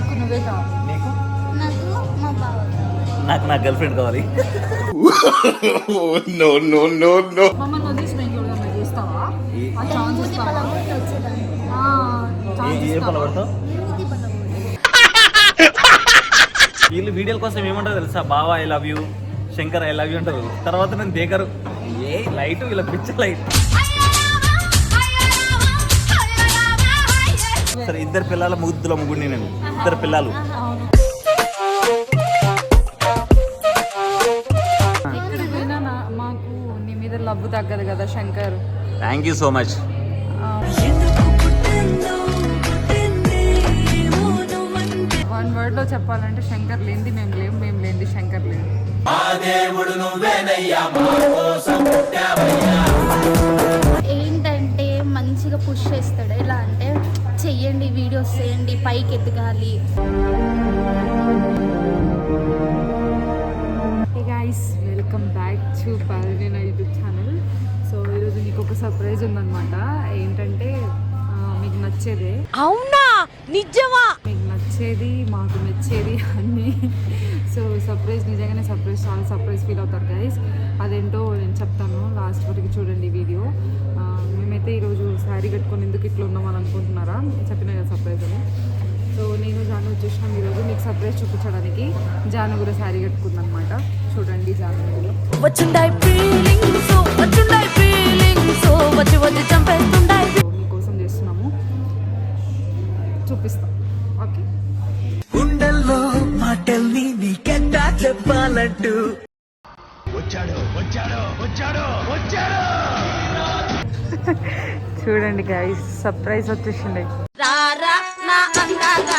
నాకు నువ్వే కావాలి. నీకు? నాకు మా బావ. కావాలి. నాకు నా గర్ల్ ఫ్రెండ్ కావాలి. మమ్మల్ని వదిలేసి చేస్తావా? ఆ ఛాన్స్ ఇస్తావా? ఏ. వీళ్ళు వీడియోల కోసం ఏమంటారు తెలుసా? బావా I love you Shankar I love you అంటారు. తర్వాత నేను దేకరు. ఏ లైట్ వీళ్ళ పిచ్చ లైట్ సరే ఇద్దరు పిల్లల ముగ్గుల ముగ్గుడిని నేను. ఇద్దరు పిల్లలు. మాకు నీ మీద లవ్ తగ్గదు కదా Shankar. Thank you so much one వర్డ్లో చెప్పాలంటే శంకర్ లేనిది మేము లేము మేము లేనిది శంకర్ లేము ఏంటంటే మంచిగా పుష్ చేస్తాడు. ఎలా అంటే చెయ్యండి వీడియోస్ చేయండి పైకి ఎదగాలి. Hey guys welcome back to Palana YouTube channel so ఈరోజు మీకు ఒక సర్ప్రైజ్ ఉందన్నమాట. ఏంటంటే మీకు నచ్చేదే. అవునా? నిజమా? మీకు నచ్చేది మాకు నచ్చేది అన్నీ సో సర్ప్రైజ్ నిజంగానే సర్ప్రైజ్ చాలా సర్ప్రైజ్ ఫీల్ అవుతారు గైస్ అదేంటో నేను చెప్తాను లాస్ట్ వరకు చూడండి వీడియో మేమైతే ఈరోజు శారీ కట్టుకొని ఎందుకు ఇట్లా ఉన్నామని అనుకుంటున్నారా? చెప్పిన కదా సర్ప్రైజ్ అని. సో నేను జాను వచ్చేసినాం ఈరోజు మీకు సర్ప్రైజ్ చూపించడానికి. జాను కూడా శారీ కట్టుకుందనమాట చూడండి జాను కూడా మీకోసం చేస్తున్నాము. చూపిస్తాం. చెప్పాలంటూ చూడండి గైస్ సర్ప్రైజ్ వచ్చేసింది. రారా నా అందగాడ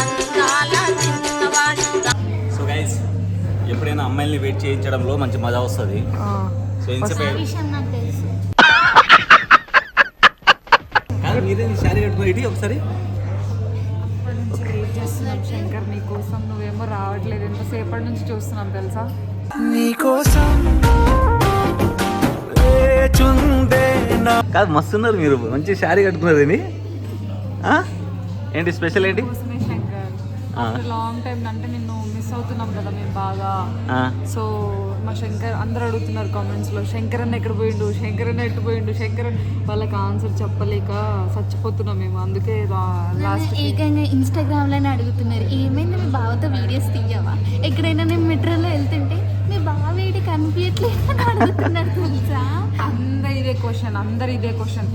అందాల చిన్నవాడి. సో గైస్ ఎప్పుడైనా అమ్మాయిల్ని వెయిట్ చేయించడంలో మంచి మజా వస్తుంది. ఆ, సో మీరే శారీ కట్టుకుని ఇటు ఒకసారి? వెయిట్ చేస్తున్నాం శంకర్ నీ కోసం నువ్వేమో రావట్లేదు ఎంతసేపటి నుంచి చూస్తున్నాం తెలుసా నీకోసం కాదు మస్తున్నారు మీరు మంచి శారీ కట్టుకున్నారు? ఏంటి స్పెషల్ ఏంటి. లాంగ్ టైం అంటే నిన్ను మిస్ అవుతున్నాం కదా మేము బాగా. సో మా శంకర్ అందరు అడుగుతున్నారు కామెంట్స్లో శంకర్ అన్న ఎక్కడ పోయిండు? శంకర్ అన్న ఎటు పోయిండు? శంకర్ వాళ్ళకి ఆన్సర్ చెప్పలేక చచ్చిపోతున్నాం మేము. అందుకే లాస్ట్ ఏకంగా ఇన్స్టాగ్రామ్లోనే అడుగుతున్నారు. ఏమైంది? మీ బావతో వీడియోస్ తీయవా? ఎక్కడైనా నేను మెట్రోలో వెళ్తుంటే మీ బావ వేడి కనిపించట్లేదు అడుగుతున్నారు తెలుసా? అందరు ఇదే క్వశ్చన్ అందరు ఇదే క్వశ్చన్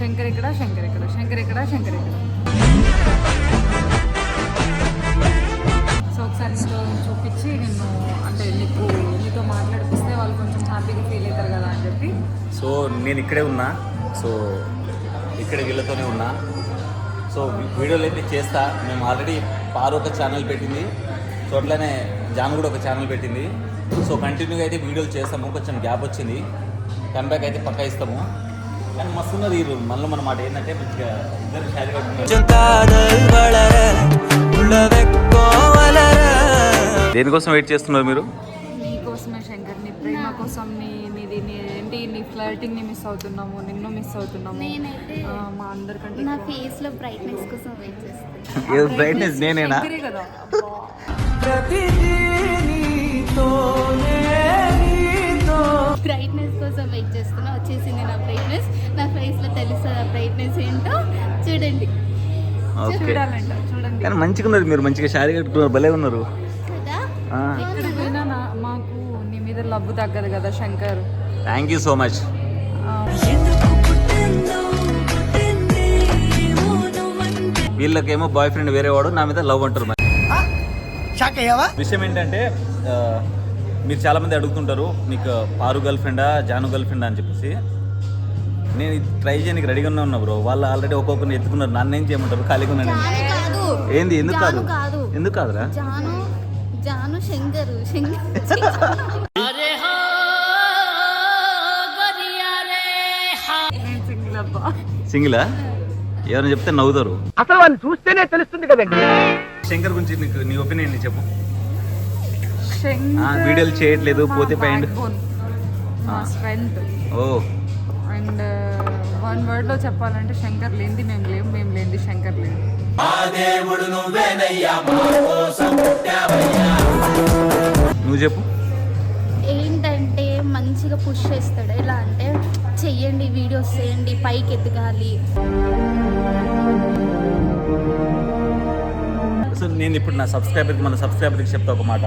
శంకర్ ఎక్కడ? శంకర్ ఎక్కడ? శంకర్ ఎక్కడ? శంకర్ ఎక్కడ? సో నేను ఇక్కడే ఉన్నా. సో ఇక్కడే వీళ్ళతోనే ఉన్నా. సో వీడియోలు అయితే చేస్తా. మేము ఆల్రెడీ పారు ఒక ఛానల్ పెట్టింది. సో అట్లనే జాన్ కూడా ఒక ఛానల్ పెట్టింది. సో కంటిన్యూగా అయితే వీడియోలు చేస్తాము. కొంచెం గ్యాప్ వచ్చింది. కమ్బ్యాక్ అయితే పక్కా ఇస్తాము. కానీ మస్తు ఉన్నది ఈ మనలో మన మాట ఏంటంటే మంచిగా ఇద్దరు షారీ కట్టుకున్నారు దేనికోసం వెయిట్ చేస్తున్నారు మీరు? ఏంటి నీ ఫ్లర్టింగ్ని మిస్ అవుతున్నాము నిన్ను మిస్ అవుతున్నాము. నేనైతే మా అందరికంటే నా. ఫేస్లో బ్రైట్నెస్ కోసం వెయిట్ చేస్తాను. ఏ బ్రైట్నెస్ నేనేనా? కదా. బ్రైట్నెస్ కోసం వెయిట్ చేస్తున్నా. వచ్చేసింది నా బ్రైట్నెస్ నా ఫేస్లో తెలుస్తుంది ఆ బ్రైట్నెస్ ఏంటో? చూడండి. ఓకే. చూడాలంట చూడండి. కానీ మంచిగా ఉన్నారు మీరు మంచిగా శారీ కట్టుకున్నారు భలే ఉన్నారు. కదా? ఆ. ఎక్కడికి పోయినా నా- మాకు నీ మీద లవ్ తగ్గదు కదా Shankar. Thank you so much వీళ్ళకేమో boyfriend వేరే వాడు నా మీద లవ్ అంటారు మరి. షాక్ అయ్యావా? విషయం ఏంటంటే మీరు చాలా మంది అడుగుతుంటారు మీకు పారు గర్ల్ ఫ్రెండా జాను గర్ల్ ఫ్రెండా అని చెప్పేసి. నేను ట్రై చేయడానికి రెడీగానే ఉన్నా బ్రో వాళ్ళు ఆల్రెడీ ఒక్కొక్కరిని ఎత్తుకున్నారు. నన్ను ఏం చేయమంటారు? ఖాళీగా ఉన్నాను ఏంది? ఎందుకు కాదు జాను కాదు? ఎందుకు కాదురా? జాను శంకరు. శంకర్. సింగిలా? ఎవరైనా చెప్తే నవ్వుతారు. అసలు వాళ్ళు చూస్తేనే తెలుస్తుంది కదండి. శంకర్ గురించి నీకు నీ ఒపీనియన్ నీ చెప్పు. ఆ, శంకర్ వీడియోలు చేయట్లేదు పోతే. స్ట్రెంగ్త్ ఓ. అండ్ వన్ వర్డ్లో చెప్పాలంటే శంకర్ లేనిది మేము లేము మేము లేనిది శంకర్ లేము నువ్వు చెప్పు. ఏంటంటే మంచిగా పుష్ చేస్తాడు. ఎలా అంటే చెయ్యండి వీడియోస్ చేయండి పైకి ఎదగాలి. సో నేను ఇప్పుడు నా సబ్స్క్రైబర్కి మన సబ్స్క్రైబర్కి చెప్తా ఒక మాట.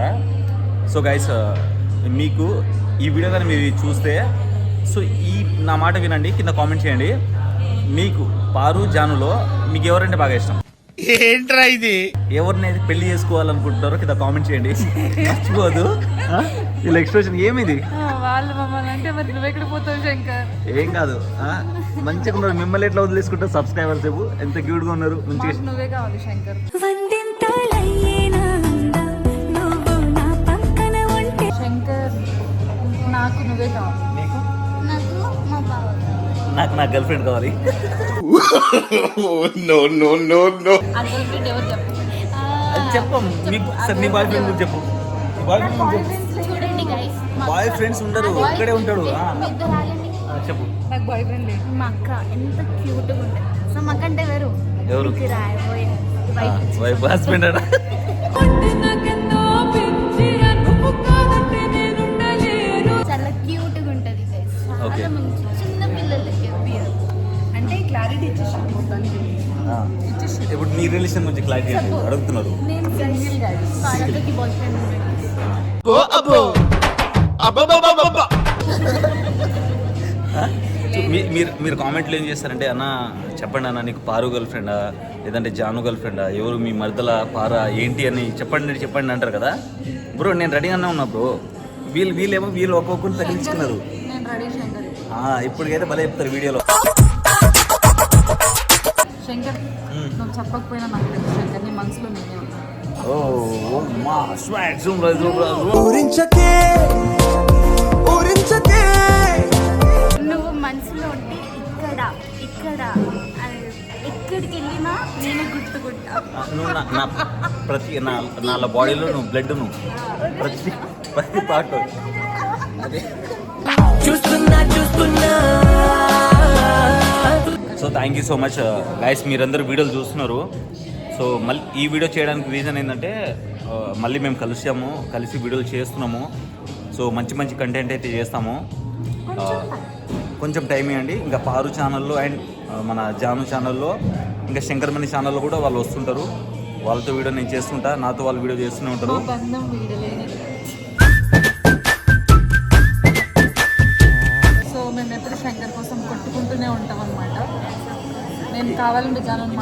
సో గైస్ మీకు ఈ వీడియో కానీ మీరు చూస్తే సో ఈ నా మాట వినండి కింద కామెంట్ చేయండి. మీకు పారు జానులో మీకు ఎవరంటే బాగా ఇష్టం? ఏంట్రా ఇది? ఎవరిని పెళ్ళి చేసుకోవాలనుకుంటున్నారో కింద కామెంట్ చేయండి. మర్చిపోదు? వీళ్ళ ఎక్స్ప్రెషన్ ఏమిది? వాళ్ళు మమ్మల్ని అంటే మరి నువ్వు ఎక్కడ పోతావు శంకర్? ఏం కాదు ఆ? మంచిగా ఉన్నారు. మిమ్మల్ని ఎట్లా వదిలేసుకుంటారు? సబ్స్క్రైబర్స్ చెప్పు. ఎంత క్యూట్గా ఉన్నారు. మంచిగా మాకు నువ్వే కావాలి శంకర్. శంకర్ నాకు నువ్వే కావాలి. నీకు? నాకు మా బావ నాకు నా గర్ల్ ఫ్రెండ్ కావాలి గర్ల్ ఫ్రెండ్ ఎవరు చెప్పు? నీ బాయ్ ఫ్రెండ్ చెప్పు. బాయ్ ఫ్రెండ్ చెప్పు. చూడండి గైస్ బాయ్ ఫ్రెండ్స్ ఉండరు ఒక్కడే ఉంటాడు. చెప్పు. నాకు బాయ్ ఫ్రెండ్ లేదు. మా అక్క ఎంత క్యూట్గా ఉంటుంది. సో మా అక్క అంటే ఎవరు ఎవరు? వైఫ్ హస్బెండ్ అడా చాలా ఉంటుంది Okay. చాలా మంచి చిన్న పిల్లలకి అంటే క్లారిటీ మొత్తానికి. ఇప్పుడు మీ రిలేషన్ గురించి క్లారిటీ అండి అడుగుతున్నారు. నేను సింగిల్ బాయ్ ఫ్రెండ్ ఉన్నాడు మీ- మీరు మీరు కామెంట్లు ఏం చేస్తారంటే అన్న చెప్పండి అన్న నీకు పారు గర్ల్ ఫ్రెండా లేదంటే జాను గర్ల్ ఫ్రెండా ఎవరు మీ మరదల పారా ఏంటి అని చెప్పండి చెప్పండి అంటారు కదా. బ్రో నేను రెడీగానే ఉన్నా బ్రో. వీళ్ళు వీళ్ళేమో వీళ్ళు ఒక్కొక్కరు ఆ, ఇప్పటికైతే భలే చెప్తారు వీడియోలో. శంకర్ మ్మ్. నువ్వు చెప్పకపోయినా నాకు తెలుసు శంకర్ నీ మనసులో నేనే ఉన్నా. ఓ మా స్వాగ్ జూమ్ రా జూమ్ రా మనసులో ఉంటే ఇక్కడ ఇక్కడ అని ఎక్కడికి వెళ్ళినా నేను గుర్తుకుంటా. ఆ, నువ్వు నా నా ప్రతి నా నా బాడీలో నువ్వు బ్లడ్ నువ్వు. ప్రతి ప్రతి పార్ట్ అదే. చూస్తున్నా చూస్తున్నా. So thank you so much guys మీరందరూ వీడియోలు చూస్తున్నారు. సో మళ్ళీ ఈ వీడియో చేయడానికి రీజన్ ఏంటంటే ఆ, మళ్ళీ మేము కలిసాము కలిసి వీడియోలు చేస్తున్నాము. సో మంచి మంచి కంటెంట్ అయితే చేస్తాము. ఆ, కొంచెం టైం ఇవ్వండి ఇంకా పారు ఛానల్లో అండ్ మన జాను ఛానల్లో ఇంకా శంకర్మణి ఛానల్లో కూడా వాళ్ళు వస్తుంటారు. వాళ్ళతో వీడియో నేను చేస్తుంటా. నాతో వాళ్ళు వీడియో చేస్తూనే ఉంటారు. సో మేము ఎప్పుడు శంకర్ కోసం కొట్టుకుంటూనే ఉంటాం అనమాట నేను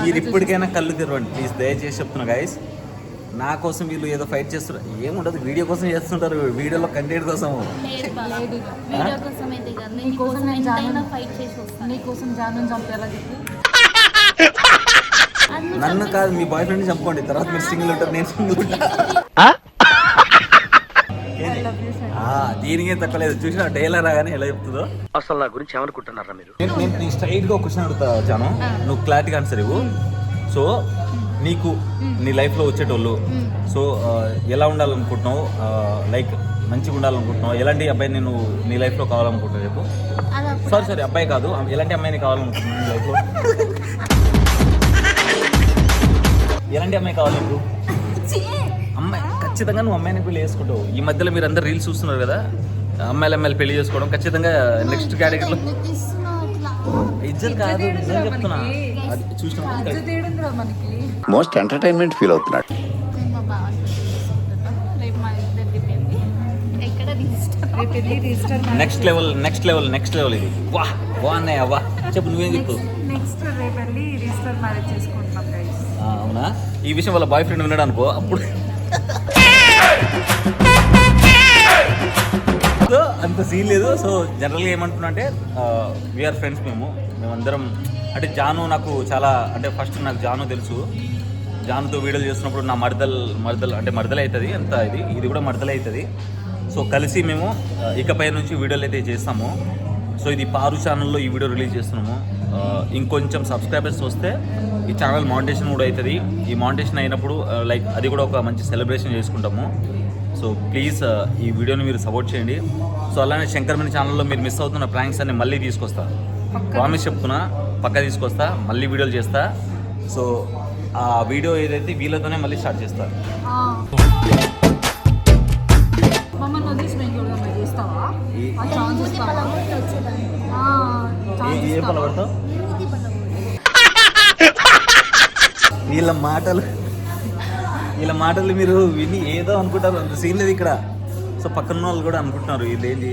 మీరు ఇప్పటికైనా కళ్ళు తెరవండి. ప్లీజ్ దయచేసి చెప్తున్నా గైస్ నా కోసం వీళ్ళు ఏదో ఫైట్ చేస్తున్నారు. ఏముండదు వీడియో కోసం చేస్తుంటారు. వీడియోలో కంటెంట్ కోసం. నన్ను కాదు మీ బాయ్ ఫ్రెండ్ చంపుకోండి. తర్వాత మీరు సింగిల్ ఉంటారు నేను సింగిల్ ఉంటా. ఐ లవ్ యూ శంకర్ ఆ, దీనికే తక్కువ లేదు చూసిన టైలర్ రాగానే ఎలా చెప్తుందో? అసలు నా గురించి ఏమనుకుంటున్నారా మీరు? నేను స్ట్రైట్గా ఒక క్వశ్చన్ అడుగుతా జాను. నువ్వు క్లారిటీగా ఆన్సర్ ఇవ్వు. సో నీకు నీ లైఫ్లో వచ్చేటోళ్ళు. సో ఎలా ఉండాలనుకుంటున్నావు? లైక్ మంచిగా ఉండాలనుకుంటున్నావు? ఎలాంటి అబ్బాయిని నేను నీ లైఫ్లో కావాలనుకుంటున్నావు అప్పుడు సారీ సారీ అబ్బాయి కాదు. ఎలాంటి అమ్మాయిని కావాలనుకుంటున్నావు నీ లైఫ్లో ఎలాంటి అమ్మాయి కావాలి నీకు? అమ్మాయి ఖచ్చితంగా నువ్వు అమ్మాయిని పెళ్ళి చేసుకుంటావు. ఈ మధ్యలో మీరు అందరు రీల్స్ చూస్తున్నారు కదా? అమ్మాయిలు అమ్మాయిలు పెళ్ళి చేసుకోవడం ఖచ్చితంగా నెక్స్ట్ కేటగిరీలో కాదు నేను చెప్తున్నా. చూసిన మోస్ట్ ఎంటర్టైన్మెంట్ ఫీల్ అవుతున్నాడు. Next level next level next level ఇది. వా బాగున్నాయి అవ్వా చెప్పు నువ్వేం చెప్తావు నెక్స్ట్ రేపు వెళ్ళి రిజిస్టర్ మ్యారేజ్ చేసుకుంటున్నాం గైస్ ఆ, అవునా? ఈ విషయం వాళ్ళ బాయ్ ఫ్రెండ్ ఉన్నాడు అనుకో అప్పుడు సో అంత సీన్ లేదు. సో జనరల్గా ఏమంటున్నా అంటే వీఆర్ ఫ్రెండ్స్ మేము. మేమందరం అంటే జాను నాకు చాలా అంటే ఫస్ట్ నాకు జాను తెలుసు. జానుతో వీడియోలు చేస్తున్నప్పుడు నా మరదల్ మరదల్ అంటే మరదల అవుతుంది అంత ఇది? ఇది కూడా మరదలే అవుతుంది సో కలిసి మేము ఇకపై నుంచి వీడియోలు అయితే చేస్తాము. సో ఇది పారు ఛానల్లో ఈ వీడియో రిలీజ్ చేస్తున్నాము. ఇంకొంచెం సబ్స్క్రైబర్స్ వస్తే ఈ ఛానల్ మౌంటేషన్ కూడా అవుతుంది ఈ మౌంటేషన్ అయినప్పుడు లైక్ అది కూడా ఒక మంచి సెలబ్రేషన్ చేసుకుంటాము. సో ప్లీజ్ ఈ వీడియోని మీరు సపోర్ట్ చేయండి. సో అలానే శంకర్మణి ఛానల్లో మీరు మిస్ అవుతున్న ప్రాంక్స్ అన్ని మళ్ళీ తీసుకొస్తా. ప్రామిస్ చెప్తున్నా పక్క తీసుకొస్తా మళ్ళీ వీడియోలు చేస్తా. సో ఆ వీడియో ఏదైతే వీళ్ళతోనే మళ్ళీ స్టార్ట్ చేస్తా. ఆ. మమ్మల్ని వదిలేసి మేము కూడా మరి చేస్తావా? ఈ- ఆ ఛాన్స్ ఇస్తావా? ఆ, ఏ ఛాన్స్ ఏ ఇస్తావా? పడతావు వీళ్ళ మాటలు వీళ్ళ మాటలు మీరు విని ఏదో అనుకుంటారు. అంత సీన్ లేదు ఇక్కడ. సో పక్కన వాళ్ళు కూడా అనుకుంటున్నారు ఇదేంటి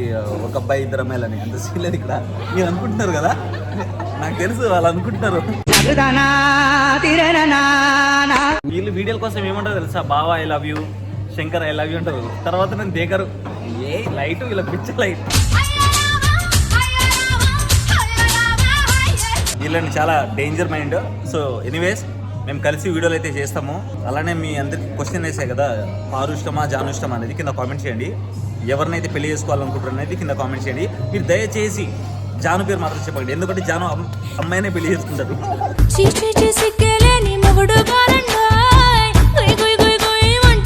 ఒక అబ్బాయి ఇద్దరు అమ్మాయిలని? అంత సీన్ లేదు ఇక్కడ. మీరు అనుకుంటున్నారు కదా? నాకు తెలుసు వాళ్ళు అనుకుంటున్నారు. వీళ్ళు వీడియోల కోసం ఏమంటారు తెలుసా? బావా I love you Shankar I love you అంటారు. తర్వాత నేను దేకరు. ఏ లైట్ వీళ్ళ పిచ్చ లైట్. వీళ్ళని చాలా డేంజర్ మైండ్ సో ఎనీవేస్ మేము కలిసి వీడియోలు అయితే చేస్తాము. అలానే మీ అందరికి క్వశ్చన్ వేసాయి కదా పారు ఇష్టమా జాను ఇష్టమా అనేది కింద కామెంట్ చేయండి. ఎవరినైతే పెళ్ళి చేసుకోవాలనుకుంటారు అనేది కింద కామెంట్ చేయండి. మీరు దయచేసి జాను పేరు మాత్రం చెప్పండి ఎందుకంటే జాను అమ్- అమ్మాయినే పెళ్ళి చేసుకుంటారు.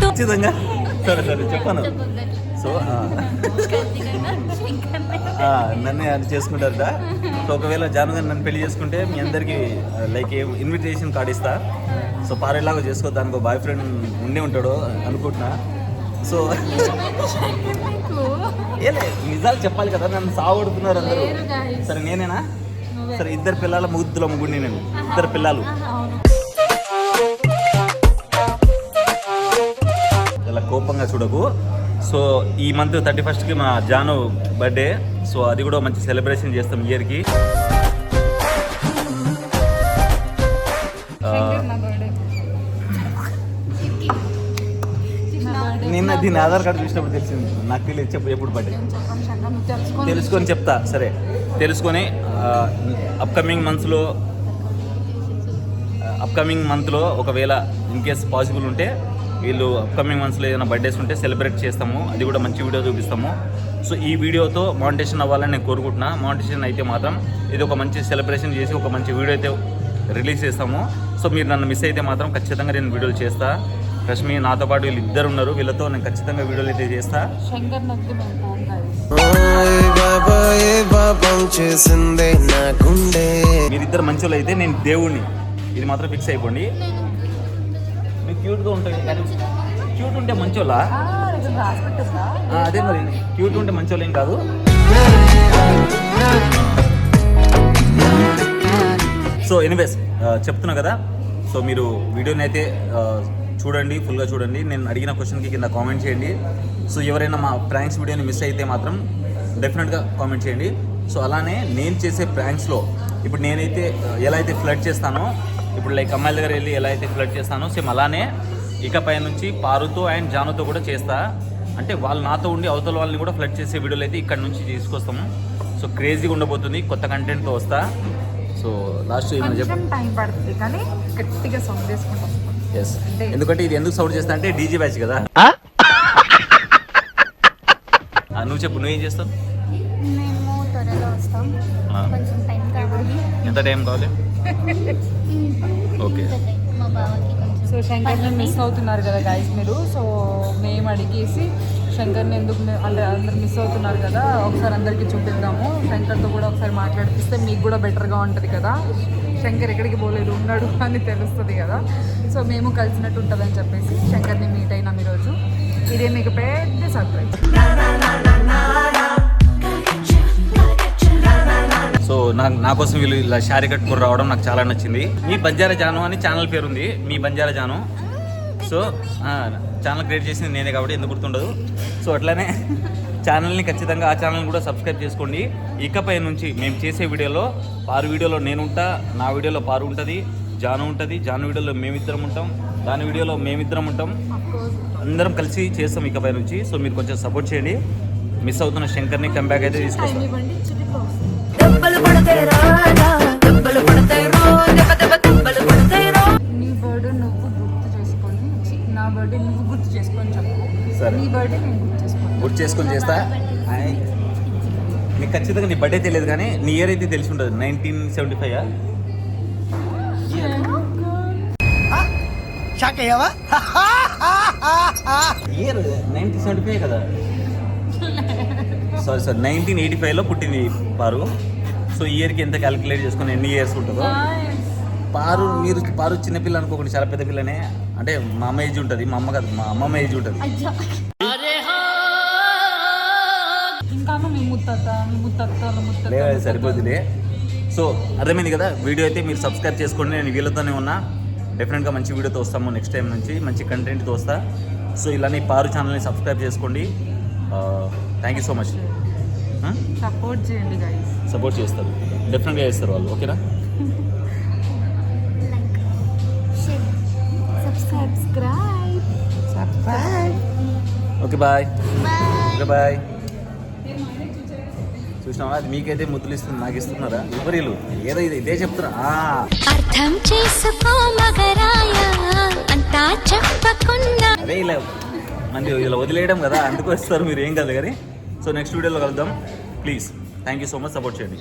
ఖచ్చితంగా. సరే సరే చెప్పాను? సో నన్నే అది చేసుకుంటారట సో ఒకవేళ జాను గారు నన్ను పెళ్ళి చేసుకుంటే మీ అందరికి లైక్ ఇన్విటేషన్ కార్డ్ ఇస్తా. సో పారేలాగా చేసుకో దానికి బాయ్ ఫ్రెండ్ ఉండి ఉంటాడు అనుకుంటున్నా. సో ఏలే నిజాలు చెప్పాలి కదా నన్ను సావడుతున్నారు అందరూ. సరే నేనేనా? సరే ఇద్దరు పిల్లల ముగ్గుల ముగ్గురిని నేను ఇద్దరు పిల్లలు. ఇలా కోపంగా చూడకు. సో ఈ మంత్ థర్టీ ఫస్ట్కి మా జాను బర్త్డే సో అది కూడా మంచి సెలబ్రేషన్ చేస్తాం ఇయర్కి నిన్న దీని ఆధార్ కార్డు చూసినప్పుడు తెలిసింది. నాకు తెలియదు చెప్పు ఎప్పుడు బర్త్డే తెలుసుకొని చెప్తా సరే. తెలుసుకొని అప్కమింగ్ మంత్స్లో అప్కమింగ్ మంత్లో ఒకవేళ ఇన్ కేస్ పాసిబుల్ ఉంటే వీళ్ళు అప్కమింగ్ మంత్స్లో ఏదైనా బర్త్డేస్ ఉంటే సెలబ్రేట్ చేస్తాము. అది కూడా మంచి వీడియో చూపిస్తాము. సో ఈ వీడియోతో మానిటేషన్ అవ్వాలని నేను కోరుకుంటున్నా. మానిటేషన్ అయితే మాత్రం ఇది ఒక మంచి సెలబ్రేషన్ చేసి ఒక మంచి వీడియో అయితే రిలీజ్ చేస్తాము. సో మీరు నన్ను మిస్ అయితే మాత్రం ఖచ్చితంగా నేను వీడియోలు చేస్తా. రష్మి నాతో పాటు వీళ్ళు ఇద్దరు ఉన్నారు. వీళ్ళతో నేను ఖచ్చితంగా వీడియోలు అయితే చేస్తా. మీరిద్దరు మంచోళ్ళు అయితే నేను దేవుణ్ణి. ఇది మాత్రం ఫిక్స్ అయిపోండి. మీరు క్యూట్గా ఉంటుంది కానీ క్యూట్ ఉంటే మంచోళ్ళా? అదే మరి క్యూట్ ఉంటే మంచోళ్ళు ఏం కాదు. సో ఎనీవేస్ చెప్తున్నా కదా సో మీరు వీడియోని అయితే చూడండి ఫుల్గా చూడండి. నేను అడిగిన క్వశ్చన్కి కింద కామెంట్ చేయండి. సో ఎవరైనా మా ప్రాంక్స్ వీడియోని మిస్ అయితే మాత్రం డెఫినెట్గా కామెంట్ చేయండి. సో అలానే నేను చేసే ప్రాంక్స్లో ఇప్పుడు నేనైతే ఎలా అయితే ఫ్లడ్ చేస్తానో ఇప్పుడు లైక్ అమ్మాయిల దగ్గర వెళ్ళి ఎలా అయితే ఫ్లడ్ చేస్తానో సేమ్ అలానే ఇకపై నుంచి పారుతో అండ్ జానుతో కూడా చేస్తా. అంటే వాళ్ళు నాతో ఉండి అవతల వాళ్ళని కూడా ఫ్లడ్ చేసే వీడియోలు అయితే ఇక్కడ నుంచి తీసుకొస్తాము. సో క్రేజీగా ఉండబోతుంది కొత్త కంటెంట్తో వస్తా. సో లాస్ట్ ఏమైనా చెప్పు కొంచెం టైం పడుతుంది కానీ గట్టిగా సౌండ్ చేసుకుంటాం. ఎస్ ఎందుకంటే ఇది ఎందుకు సౌండ్ చేస్తా అంటే డీజే బ్యాచ్ కదా. నువ్వు చెప్పు నువ్వేం చేస్తావు? మేము త్వరలో వస్తాం. ఆ. కొంచెం టైం కావాలి. ఎంత టైం కావాలి? ఓకే. మా సో శంకర్ని మిస్ అవుతున్నారు కదా గైస్ మీరు. సో మేము అడిగేసి శంకర్ని ఎందుకు మీ- అందరు మిస్ అవుతున్నారు కదా ఒకసారి అందరికీ చూపిద్దాము. శంకర్తో కూడా ఒకసారి మాట్లాడిపిస్తే మీకు కూడా బెటర్గా ఉంటుంది కదా. శంకర్ ఎక్కడికి పోలేదు ఉన్నాడు అని తెలుస్తుంది కదా. సో మేము కలిసినట్టు ఉంటుందని చెప్పేసి శంకర్ని మీట్ అయినాం ఈరోజు. ఇదే మీకు పెద్ద సర్ప్రైజ్ సో నాకు నా కోసం వీళ్ళు ఇలా శారీ కట్టుకుని రావడం నాకు చాలా నచ్చింది. మీ బంజారా జాను అని ఛానల్ పేరు ఉంది మీ Banjara Janu. So channel create చేసింది నేనే కాబట్టి ఎందుకు గుర్తుండదు. సో అట్లానే ఛానల్ని ఖచ్చితంగా ఆ ఛానల్ని కూడా సబ్స్క్రైబ్ చేసుకోండి. ఇకపై నుంచి మేము చేసే వీడియోలో పారు వీడియోలో నేను ఉంటా నా వీడియోలో పారు ఉంటుంది జాను ఉంటుంది జాను వీడియోలో మేమిద్దరం ఉంటాం దాని వీడియోలో మేమిద్దరం ఉంటాం. అందరం కలిసి చేస్తాం ఇకపై నుంచి. సో మీరు కొంచెం సపోర్ట్ చేయండి. మిస్ అవుతున్న శంకర్ని కంబ్యాక్ అయితే తీసుకొస్తాం. గుర్తు చేసుకొని ఛీ, నా బర్త్డే నువ్వు గుర్తు చేసుకొని చెప్పు. సరే. నీ బర్త్డే నేను గుర్తు చేసుకొని గుర్తు చేసుకొని చేస్తా? హాయ్. నీకు ఖచ్చితంగా నీ బర్త్డే తెలియదు కానీ నీ ఇయర్ అయితే తెలిసి ఉంటుంది. నైన్టీన్ సెవెంటీ ఫైవ్ షాక్ అయ్యావా? ఇయర్ నైన్టీన్ సెవెంటీ ఫైవ్ కదా? సారీ సార్ నైన్టీన్ ఎయిటీ ఫైవ్లో పుట్టింది పారు. సో ఇయర్కి ఎంత క్యాలిక్యులేట్ చేసుకొని ఎన్ని ఇయర్స్ ఉంటుందో? పారు మీరు పారు చిన్నపిల్ల అనుకోకండి చాలా పెద్ద పిల్లనే. అంటే మా అమ్మ ఏజ్ ఉంటుంది మా అమ్మ కాదు మా అమ్మమ్మ ఏజ్ ఉంటుంది. లేదు. సరిపోతుందిలే సో అర్థమైంది కదా వీడియో అయితే మీరు సబ్స్క్రైబ్ చేసుకోండి నేను వీళ్ళతోనే ఉన్నా. డెఫినెట్గా మంచి వీడియోతో వస్తాము నెక్స్ట్ టైం నుంచి మంచి కంటెంట్తో వస్తా. సో ఇలానే పారు ఛానల్ని సబ్స్క్రైబ్ చేసుకోండి. Thank you so much support చేయండి గైస్ సపోర్ట్ చేస్తారు. డెఫినెట్గా చేస్తారు వాళ్ళు ఓకేనా like share subscribe okay bye okay bye చూసినావా? అది మీకైతే ముద్దులు ఇస్తుంది నాకు ఇస్తున్నారా? ఎవరు ఏదో ఇది ఇదే చెప్తున్నా. అర్థం చేసుకో అంతా చెప్పకున్నా అదే ఇలా మంది ఇలా వదిలేయడం కదా అందుకు వస్తారు మీరు ఏం కాదు కానీ సో నెక్స్ట్ వీడియోలో కలుద్దాం. Please. Thank you so much support చేయండి.